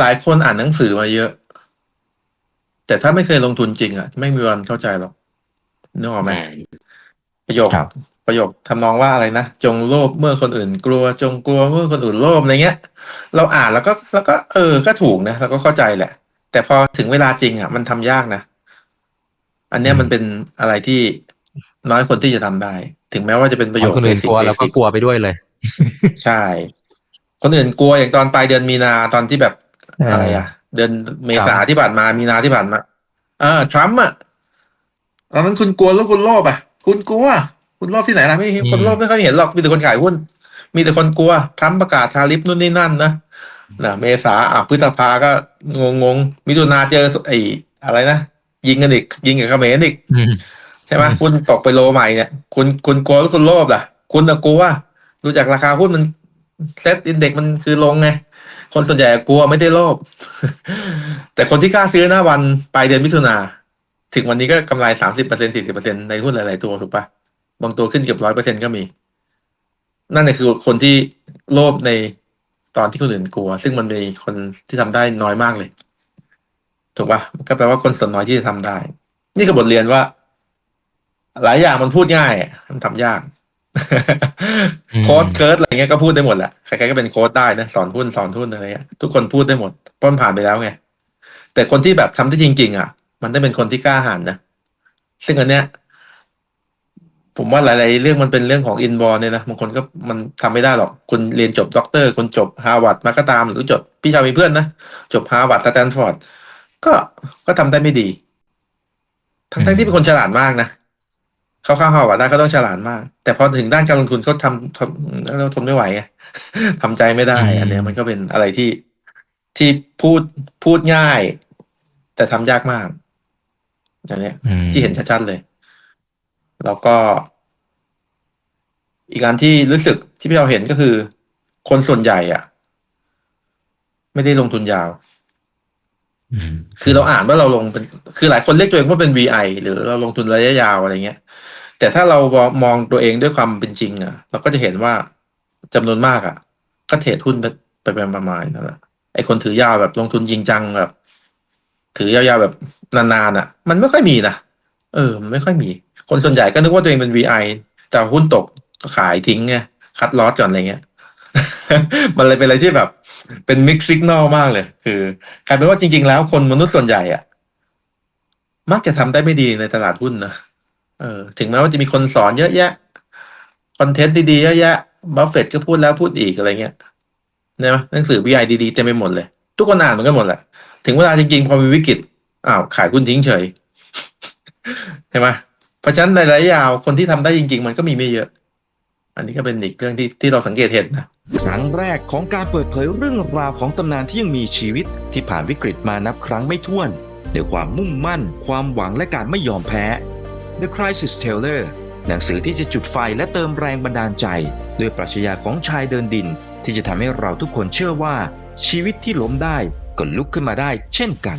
หลายคนอ่านหนังสือมาเยอะ แต่ถ้าไม่เคยลงทุนจริงอะ ไม่มีวันเข้าใจหรอกนึกออกไหมอืมประโยคครับประโยคทำนองว่าอะไรนะ จงโลภเมื่อคนอื่นกลัว จงกลัวเมื่อคนอื่นโลภอะไรเงี้ย เราอ่านแล้วก็แล้วก็ เออ ก็ถูกนะแล้วก็เข้าใจแหละ แต่พอถึงเวลาจริงอะ มันทำยากนะอันเนี้ยอืมมันเป็นอะไรที่น้อยคนที่จะทำได้ ถึงแม้ว่าจะเป็นประโยคคนอื่น basic กลัวเราก็ basic กลัวไปด้วยเลย ใช่ คนอื่นกลัวอย่างตอนปลายเดือนมีนาตอนที่แบบเออออะไรอะ เดือนเมษาครับที่ผ่านมามีนาที่ผ่านมาเออทรัมป์อะตอนนั้นคุณกลัวแล้วคุณโลภอะ คุณกลัว คุณโลภที่ไหนล่ะไม่มีคนโลภไม่ค่อยเห็นหรอกมีแต่คนขายหุ้น มีแต่คนกลัวทรัมป์ประกาศทาริฟนู่นนี่นั่นนะนะเมษาอะพฤษภาก็งงงๆมิถุนาเจอไอ้อะไรนะยิงกันอีก ยิงกับเขมรอีกอืมใช่ไหมอืมหุ้นตกไปโลใหม่เนี่ย คุณคุณกลัวหรือคุณโลภล่ะ คุณน่ะกลัวดูจากราคาหุ้นมัน เซตอินเด็กมันคือลงไง คนส่วนใหญ่กลัวไม่ได้โลภแต่คนที่กล้าซื้อหน้าวันปลายเดือนมิถุนาถึงวันนี้ก็กำไรสามสิบเปอร์เซ็นสี่สิบเปอร์เซ็นในหุ้นหลาย ๆ ตัวถูกปะบางตัวขึ้นเกือบร้อยเปอร์เซ็นก็มี นั่นแหละคือคนที่โลภในตอนที่คนอื่นกลัว ซึ่งมันมีคนที่ทำได้น้อยมากเลย ถูกปะก็แปลว่าคนส่วนน้อยที่จะทำได้ นี่คือบทเรียนว่า หลายอย่างมันพูดง่ายมันทำยาก ค้ดเคิร์ดอะไรเงี้ยก็พูดได้หมดแหละใครๆก็เป็นโค้ดได้นะสอนหุ้นสอนหุ้นอะไรเงี้ยทุกคนพูดได้หมดเพราะมันผ่านไปแล้วไงแต่คนที่แบบทำได้จริง ๆ อะ มันได้เป็นคนที่กล้าหาญนะซึ่งอันเนี้ยผมว่าหลายๆเรื่องมันเป็นเรื่องของอินบอลเนี่ยนะบางคนก็มันทำไม่ได้หรอกคุณเรียนจบด็อกเตอร์คุณจบฮาร์วาร์ดมาก็ตามหรือจบพี่ชาวมีเพื่อนนะจบฮาร์วาร์ดสแตนฟอร์ดก็ก็ทำได้ไม่ดี ทั้งๆที่เป็นคนฉลาดมากนะ เขาเข้าฮาร์วาร์ดได้ก็ต้องฉลาดมาก แต่พอถึงด้านการลงทุนเขาทำทำแล้วเราทนไม่ไหวไงทำใจไม่ได้อืมอันเนี้ยมันก็เป็นอะไรที่ที่พูดพูดง่าย แต่ทำยากมากอันเนี้ยอืมที่เห็นชัดๆเลย แล้วก็ อีกอันที่รู้สึกที่พี่เราเห็นก็คือ คนส่วนใหญ่ อะ ไม่ได้ลงทุนยาวอืม คือเราอ่านว่าเราลงเป็นคือหลายคนเรียกตัวเองว่าเป็น VI หรือเราลงทุนระยะยาวอะไรเงี้ย แต่ถ้าเรามองตัวเองด้วยความเป็นจริงอะ เราก็จะเห็นว่าจำนวนมากอะ ก็เทรดหุ้นไปไปประมาณนั่นแหละไอ้คนถือยาวแบบลงทุนจริงจังแบบ ถือยาวๆแบบนานๆอะ มันไม่ค่อยมีนะเออ มันไม่ค่อยมี คนส่วนใหญ่ก็นึกว่าตัวเองเป็น VI แต่หุ้นตกก็ขายทิ้งไงคัดลอสก่อนอะไรเงี้ย มันเลยเป็นอะไรที่แบบ เป็นมิกซ์ i ิ n น l มากเลย คือกลายเป็นว่าจริง ๆ แล้วคนมนุษย์ส่วนใหญ่อะมักจะทำได้ไม่ดีในตลาดหุ้นนะเออ ถึงแม้ว่าจะมีคนสอนเยอะแยะคอนเทนต์ดีๆเยอะแยะบัฟเฟตก็พูดแล้วพูดอีกอะไรเงี้ยนี่ยหนังสือ VI ดีๆเต็มไปหมดเลย ทุกคนอ่านเหมือนกันหมดแหละ ถึงเวลาจริงๆ พอมีวิกฤตอ้าวขายหุ้นทิ้งเฉยใช่ไหมเพราะฉะนั้นในระยะยาวคนที่ทำได้จริง ๆ มันก็มีไม่เยอะ อันนี้ก็เป็นอีกเรื่องที่ที่เราสังเกตเห็นนะ ครั้งแรกของการเปิดเผยเรื่องราวของตำนานที่ยังมีชีวิตที่ผ่านวิกฤตมานับครั้งไม่ถ้วนด้วยความมุ่งมั่น ความหวังและการไม่ยอมแพ้ The Crisis Teller หนังสือที่จะจุดไฟและเติมแรงบันดาลใจ ด้วยปรัชญาของชายเดินดิน ที่จะทำให้เราทุกคนเชื่อว่า ชีวิตที่ล้มได้ก็ลุกขึ้นมาได้เช่นกัน